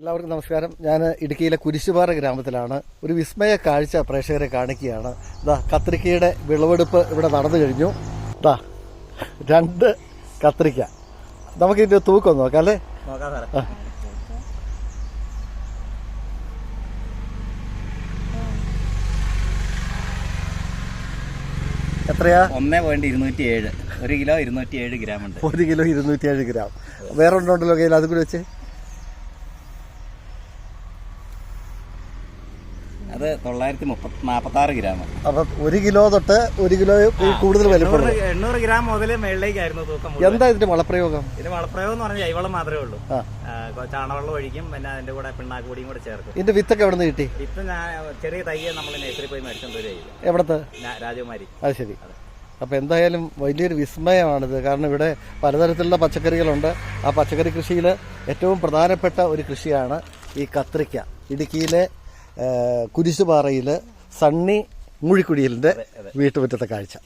എല്ലാവർക്കും നമസ്കാരം. ഞാൻ ഇടുക്കിയിലെ കുരിശുപാറ ഗ്രാമത്തിലാണ് ഒരു വിസ്മയ കാഴ്ച പ്രേക്ഷകരെ കാണിക്കുകയാണ്. ഇതാ കത്രിക്കയുടെ വിളവെടുപ്പ് ഇവിടെ നടന്നു കഴിഞ്ഞു. ഇതാ രണ്ട് കത്രിക്ക നമുക്ക് ഇതിന്റെ തൂക്കം നോക്കാം അല്ലേ. എത്രയാ? ഒന്നേ പോയിന്റ് ഇരുന്നൂറ്റി ഏഴ് ഒരു കിലോ ഇരുന്നൂറ്റി ഏഴ് ഗ്രാം ഉണ്ട് ഒരു കിലോ ഇരുന്നൂറ്റി ഏഴ് ഗ്രാം. വേറെ ഉണ്ടല്ലോ കയ്യിൽ? അതും കൂടി വെച്ച്. അത് തൊള്ളായിരത്തി മുപ്പത്തി നാപ്പത്തി ആറ് ഗ്രാം. അപ്പൊ ഒരു കിലോ തൊട്ട് ഒരു കിലോ കൂടുതൽ വലിപ്പം എണ്ണൂറ് ഗ്രാം മുതൽ മേളിലേക്കായിരുന്നു തൂക്കം. എന്താ ഇതിന്റെ വളപ്രയോഗം? ഇതിന്റെ വളപ്രയോഗം എന്ന് പറഞ്ഞാൽ ജൈവളം മാത്രമേ ഉള്ളൂ. ചാണവെള്ളം ഒഴിക്കും പിന്നെ അതിന്റെ കൂടെ പിണ്ണാക്ക് പൊടിയും കൂടെ ചേർക്കും. ഇതിന്റെ വിത്തൊക്കെ എവിടെ നിന്ന് കിട്ടി? വിത്ത് ഞാൻ ചെറിയ തയ്യെ നമ്മൾ നേഴ്സറി പോയി മേടിച്ചോണ്ട് എവിടത്തെ? രാജകുമാരി. അത് ശരി. അപ്പോൾ എന്തായാലും വലിയൊരു വിസ്മയമാണിത്. കാരണം ഇവിടെ പലതരത്തിലുള്ള പച്ചക്കറികളുണ്ട്. ആ പച്ചക്കറി കൃഷിയിൽ ഏറ്റവും പ്രധാനപ്പെട്ട ഒരു കൃഷിയാണ് ഈ കത്രിക്ക. ഇടുക്കിയിലെ കുരിശുപാറയിൽ സണ്ണി മുഴിക്കുടിയിലിന്റെ വീട്ടുമുറ്റത്തെ കാഴ്ച.